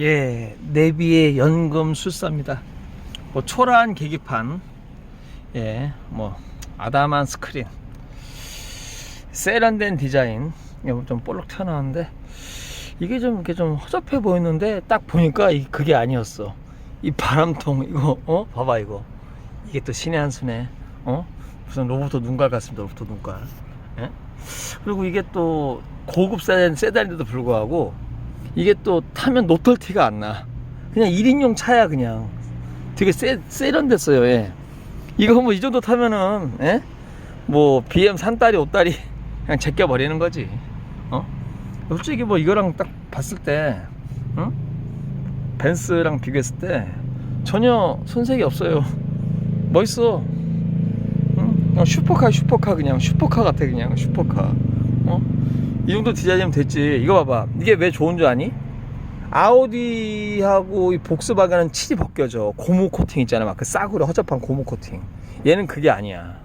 예, 내비의 연금 술사입니다. 뭐 초라한 계기판, 예, 뭐 아담한 스크린, 세련된 디자인, 이게 좀 볼록 튀어나왔는데 이게 좀 이렇게 좀 허접해 보이는데 딱 보니까 이 그게 아니었어. 이 바람통 이거 어 봐봐 이거 이게 또 신의 한 수네. 어 무슨 로봇 눈깔 같습니다. 로봇 눈깔. 예? 그리고 이게 또 고급 세단, 세단인데도 불구하고 이게 또 타면 노털티가 안 나. 그냥 1인용 차야 그냥. 되게 세, 세련됐어요. 예. 이거 뭐 이 정도 타면은 예? 뭐 BM 산다리 옷다리 그냥 제껴 버리는 거지. 어? 솔직히 뭐 이거랑 딱 봤을 때 응? 벤스랑 비교했을 때 전혀 손색이 없어요. 멋있어. 응? 그냥 슈퍼카 슈퍼카 그냥 슈퍼카 같아 그냥 슈퍼카. 어? 이 정도 디자인이면 됐지. 이거 봐봐. 이게 왜 좋은 줄 아니? 아우디하고 이 복스바겐은 칠이 벗겨져. 고무 코팅 있잖아. 막 그 싸구려 허접한 고무 코팅. 얘는 그게 아니야.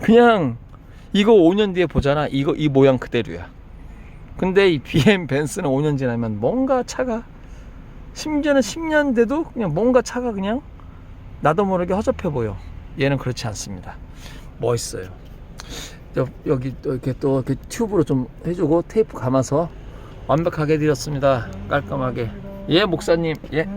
그냥 이거 5년 뒤에 보잖아. 이거 이 모양 그대로야. 근데 이 BM 벤츠는 5년 지나면 뭔가 차가 심지어는 10년 돼도 그냥 뭔가 차가 그냥 나도 모르게 허접해 보여. 얘는 그렇지 않습니다. 멋있어요. 여, 여기 또 이렇게 또 이렇게 튜브로 좀 해주고 테이프 감아서 완벽하게 해드렸습니다. 깔끔하게. 예, 목사님. 예.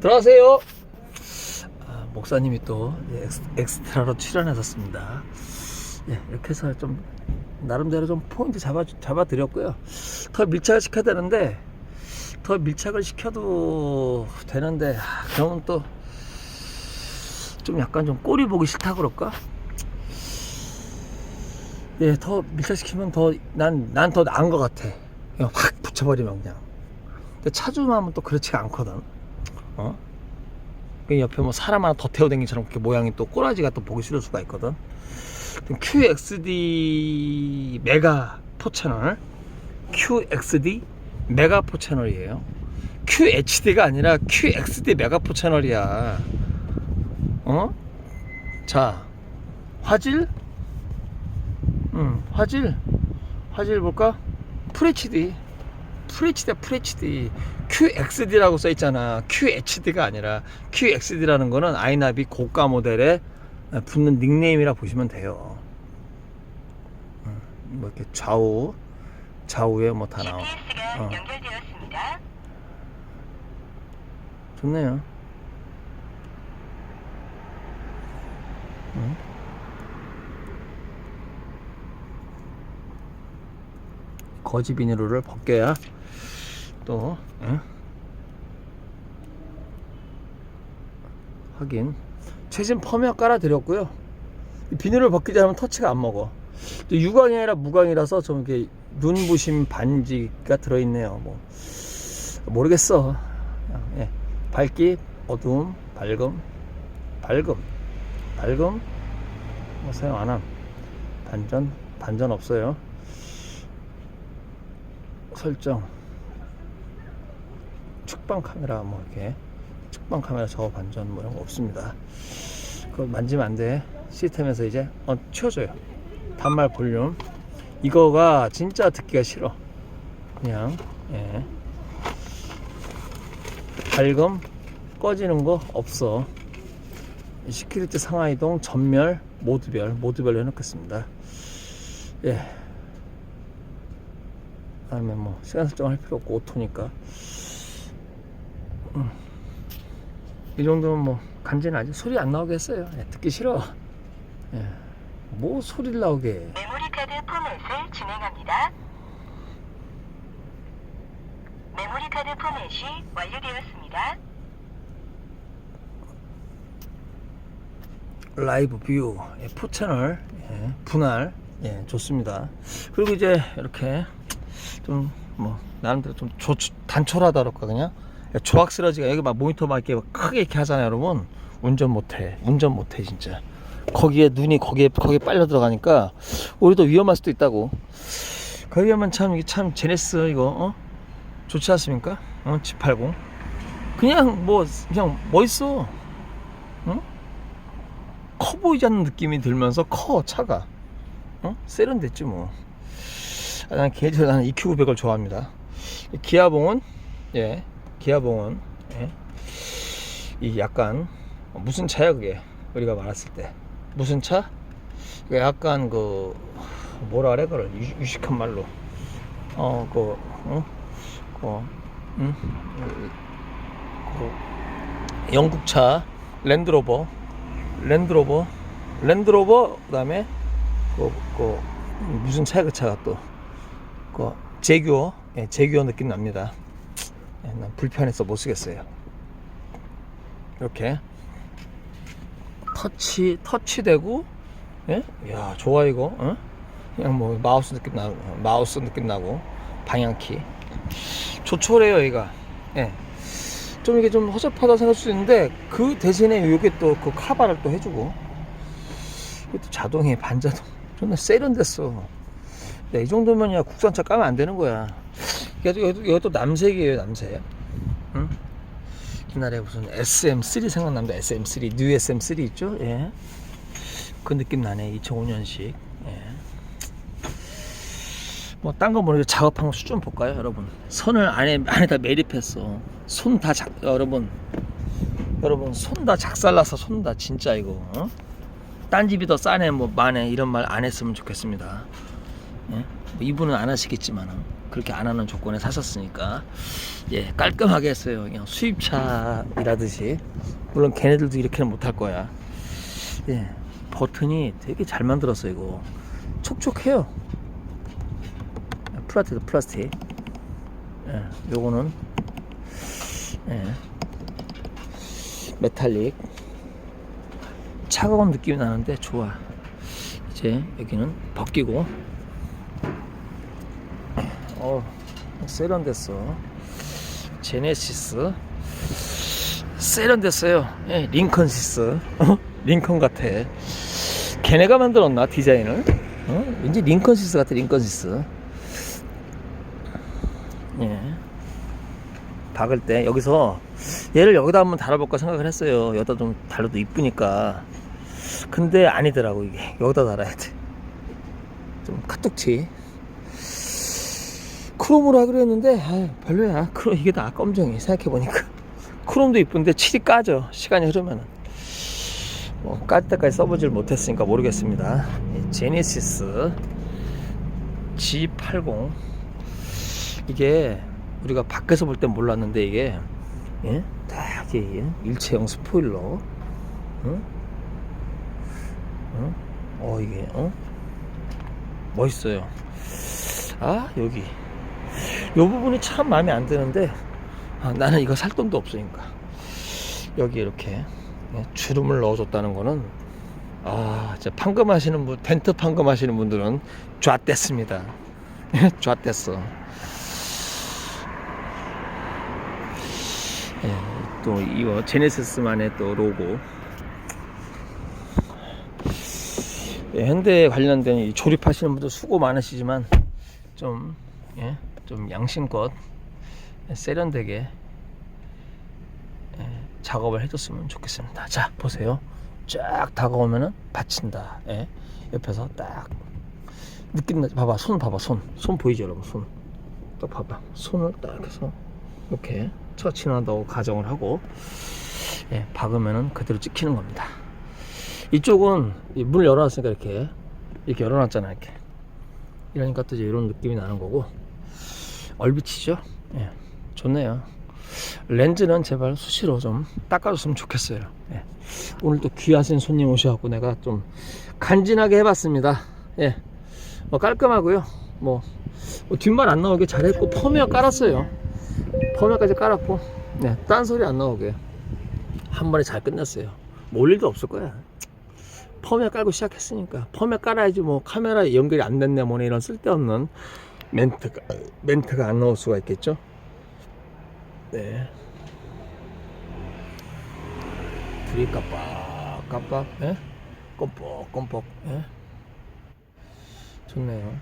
들어가세요. 아, 목사님이 또 엑스, 엑스트라로 출연하셨습니다. 예, 이렇게 해서 좀 나름대로 좀 포인트 잡아 잡아 드렸고요. 더 밀착을 시켜야 되는데 더 밀착을 시켜도 되는데 아, 그러면 또 좀 약간 좀 꼬리 보기 싫다 그럴까? 예, 더 밀착시키면 더 난 난 더 나은 것 같아. 그냥 확 붙여버리면 그냥. 근데 차주하면 또 그렇지가 않거든. 어? 그 옆에 뭐 사람 하나 더 태워댕기처럼 그렇게 모양이 또 꼬라지가 또 보기 싫을 수가 있거든. QXD 메가 포 채널, QXD 메가 포 채널이에요. QHD가 아니라 QXD 메가 포 채널이야. 어? 자, 화질? 음, 화질. 화질 볼까? FHD. FHD, FHD. QXD라고 써 있잖아. QHD가 아니라 QXD라는 거는 아이나비 고가 모델에 붙는 닉네임이라 보시면 돼요. 음, 뭐 이렇게 좌우, 좌우에 뭐 다 나와. 어. 좋네요. 응? 거지 비닐을 벗겨야 또 응? 확인. 최신 펌웨어 깔아드렸고요. 이 비닐을 벗기지 않으면 터치가 안 먹어. 또 유광이 아니라 무광이라서 좀 이렇게 눈부심 반지가 들어있네요. 뭐 모르겠어. 예. 밝기, 어두움, 밝음, 밝음, 밝음, 뭐 사용 안 함. 반전, 반전 없어요. 설정. 측방 카메라 뭐 이렇게 측방 카메라 저거 반전 뭐 이런 거 없습니다. 그거 만지면 안 돼. 시스템에서 이제 어 치워줘요. 단말 볼륨. 이거가 진짜 듣기가 싫어. 그냥 예. 밝음 꺼지는 거 없어. 시큐리티 상하 이동 전멸 모드별 모드별로 해놓겠습니다. 예. 다음에 뭐 시간 설정할 필요 없고 오토니까. 음. 이 정도면 뭐 간지나지 소리 안 나오게 했어요. 예, 듣기 싫어. 예. 뭐 소리를 나오게. 해. 메모리 카드 포맷을 진행합니다. 메모리 카드 포맷이 완료되었습니다. 라이브 뷰 예, 포 채널 예, 분할 예, 좋습니다. 그리고 이제 이렇게 좀 뭐 나름대로 좀 조, 단촐하다 그럴까 그냥 예, 조악스러지가 여기 막 모니터 막 이렇게 막 크게 이렇게 하잖아요, 여러분. 운전 못해, 운전 못해 진짜. 거기에 눈이 거기에 거기에 빨려 들어가니까 우리도 위험할 수도 있다고. 거기 하면 참 이게 참 제네스 이거 어? 좋지 않습니까? 어, G80 그냥 뭐 그냥 멋있어. 응? 커 보이지 않는 느낌이 들면서 커 차가 어? 세련됐지 뭐. 아, 난 개인적으로 나는 EQ900을 좋아합니다. 이 기아봉은 예, 기아봉은 예, 이 약간 무슨 차야 그게 우리가 말했을 때 무슨 차? 약간 그 뭐라 그래 그걸 유- 유식한 말로 어그 어? 그 응? 그 영국차 랜드로버 랜드로버 랜드로버 그다음에 그, 그 무슨 차야 그 차가 또그 제규어 예, 제규어 느낌 납니다. 예, 난 불편해서 못 쓰겠어요. 이렇게 터치. 터치되고 예? 야 좋아 이거. 어? 그냥 뭐 마우스 느낌 나고 마우스 느낌 나고 방향키. 조촐해요 얘가. 예. 좀 이게 좀 허접하다 생각할 수 있는데 그 대신에 이게 또 그 카바를 또 해주고. 이것도 자동에 반자동. 존나 세련됐어. 야, 이 정도면 야 국산차 까면 안 되는 거야. 이것도, 이것도 남색이에요 남색. 응? 옛날에 무슨 SM3 생각납니다 SM3 뉴 SM3 있죠 예. 그 느낌 나네 2005년식 예. 뭐딴 거 모르게 작업한 거 수준 볼까요 여러분 선을 안에 안에다 매립했어 손 다 작 여러분 여러분 손 다 작살나서 손 다 진짜 이거 어? 딴 집이 더 싸네 뭐 마네 이런 말 안 했으면 좋겠습니다 예? 뭐 이분은 안 하시겠지만 그렇게 안 하는 조건에 사셨으니까. 예 깔끔하게 했어요 그냥. 수입차이라듯이. 물론 걔네들도 이렇게는 못할 거야. 예 버튼이 되게 잘 만들었어 이거. 촉촉해요. 플라스틱 플라스틱. 예 요거는. 예. 메탈릭. 차가운 느낌이 나는데 좋아. 이제 여기는 벗기고 어 세련됐어. 제네시스. 세련됐어요. 예, 링컨시스. 어? 링컨 같아. 걔네가 만들었나 디자인을? 어? 왠지 링컨시스 같아 링컨시스. 예. 박을 때 여기서 얘를 여기다 한번 달아볼까 생각을 했어요. 여기다 좀 달아도 이쁘니까. 근데 아니더라고 이게. 여기다 달아야 돼 좀 카툭치 크롬으로 하기로 했는데 아유, 별로야. 크롬 이게 다 검정이 생각해보니까. 크롬도 이쁜데 칠이 까져 시간이 흐르면은. 뭐깔 때까지 써보질 못했으니까 모르겠습니다. 이 제네시스 G80 이게 우리가 밖에서 볼 땐 몰랐는데 이게 예? 딱 이게 일체형 스포일러. 응? 응? 어 이게 어? 멋있어요. 아 여기 요 부분이 참 마음에 안 드는데 아, 나는 이거 살 돈도 없으니까. 여기 이렇게 예, 주름을 넣어줬다는 거는 아 진짜 판금하시는 분 텐트 판금하시는 분들은 좌댔습니다. 좌댔어. 예, 또 이거 제네시스만의 또 로고. 예, 현대에 관련된 이 조립하시는 분들 수고 많으시지만 좀, 예, 좀 양심껏 세련되게 예, 작업을 해줬으면 좋겠습니다. 자, 보세요. 쫙 다가오면은 받친다. 예, 옆에서 딱 나, 봐봐, 손 봐봐, 손. 손 보이죠, 여러분? 손. 딱 봐봐. 손을 딱 해서 이렇게 처치한다고 가정을 하고 예, 박으면은 그대로 찍히는 겁니다. 이쪽은 이문 열어놨으니까 이렇게 이렇게 열어놨잖아 이렇게 이러니까 또 이제 이런 느낌이 나는 거고 얼비치죠? 예, 좋네요. 렌즈는 제발 수시로 좀 닦아줬으면 좋겠어요. 예. 오늘 또 귀하신 손님 오셔갖고 내가 좀 간지나게 해봤습니다. 예, 뭐 깔끔하고요. 뭐, 뭐 뒷말 안 나오게 잘했고 펌웨어 깔았어요. 펌웨어까지 깔았고, 네, 딴 소리 안 나오게 한 번에 잘 끝냈어요. 뭐올 일도 없을 거야. 펌웨어 깔고 시작했으니까 펌웨어 깔아야지 뭐 카메라 연결이 안 됐네 뭐네 이런 쓸데없는 멘트가 멘트가 안 나올 수가 있겠죠. 네. 불이 깜빡 깜빡 예? 껌뻑 껌뻑 예? 좋네요.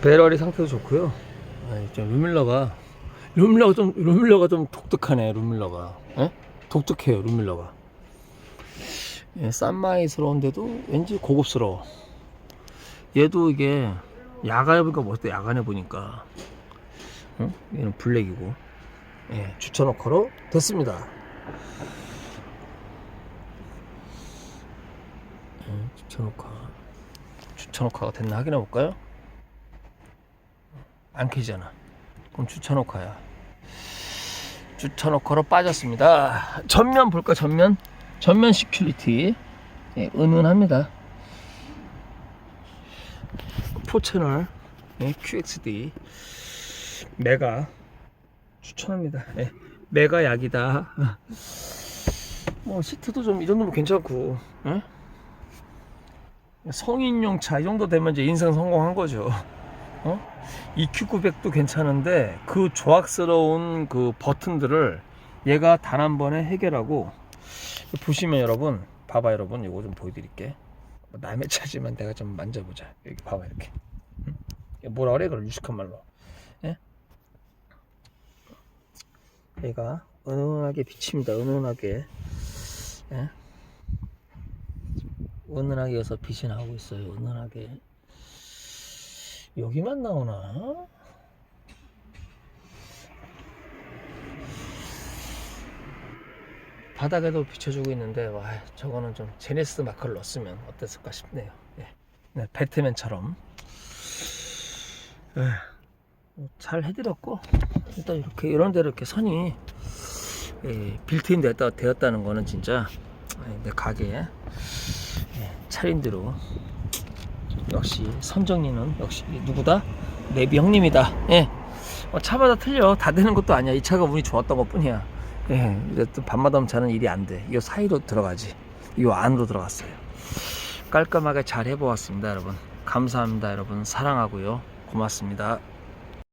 배럴이 상태도 좋고요. 아니, 좀 루밀러가 루밀러가 좀 루밀러가 좀 독특하네 루밀러가 예? 독특해요 루밀러가 예, 싼 마이스러운데도 왠지 고급스러워. 얘도 이게 야간에 보니까 멋있다. 야간에 보니까. 응? 얘는 블랙이고. 예, 주차노커로 됐습니다. 예, 주차노커. 주차노커가 됐나 확인해 볼까요? 안 켜지잖아. 그럼 주차노커야. 주차노커로 빠졌습니다. 전면 볼까 전면? 전면 시큐리티. 예, 은은합니다. 포채널 예, QXD 메가 추천합니다. 예, 메가 약이다. 뭐 시트도 좀 이 정도면 괜찮고 예? 성인용 차 이 정도 되면 이제 인생 성공한 거죠. 어? EQ900도 괜찮은데 그 조악스러운 그 버튼들을 얘가 단 한 번에 해결하고 보시면 여러분 봐봐 여러분 이거 좀 보여드릴게 뭐 남의 차지만 내가 좀 만져보자 여기 봐봐 이렇게 응? 뭐라 그래 그걸 유식한 말로 예? 얘가 은은하게 비칩니다 은은하게 예? 은은하게 해서 빛이 나오고 있어요 은은하게 여기만 나오나? 바닥에도 비춰주고 있는데 와 저거는 좀 제네시스 마크를 넣었으면 어땠을까 싶네요 예. 네, 배트맨처럼 예. 뭐잘 해드렸고 일단 이렇게 이런 데로 이렇게 선이 예, 빌트인 되었다, 되었다는 거는 진짜 예, 내 가게에 예, 차린 대로 역시 선정리는 역시 누구다? 내비 형님이다 예. 어, 차마다 틀려 다 되는 것도 아니야 이 차가 운이 좋았던 것 뿐이야 예, 이제 또 밤마다 차는 일이 안 돼. 이 사이로 들어가지. 이 안으로 들어갔어요. 깔끔하게 잘 해보았습니다, 여러분. 감사합니다, 여러분. 사랑하고요. 고맙습니다.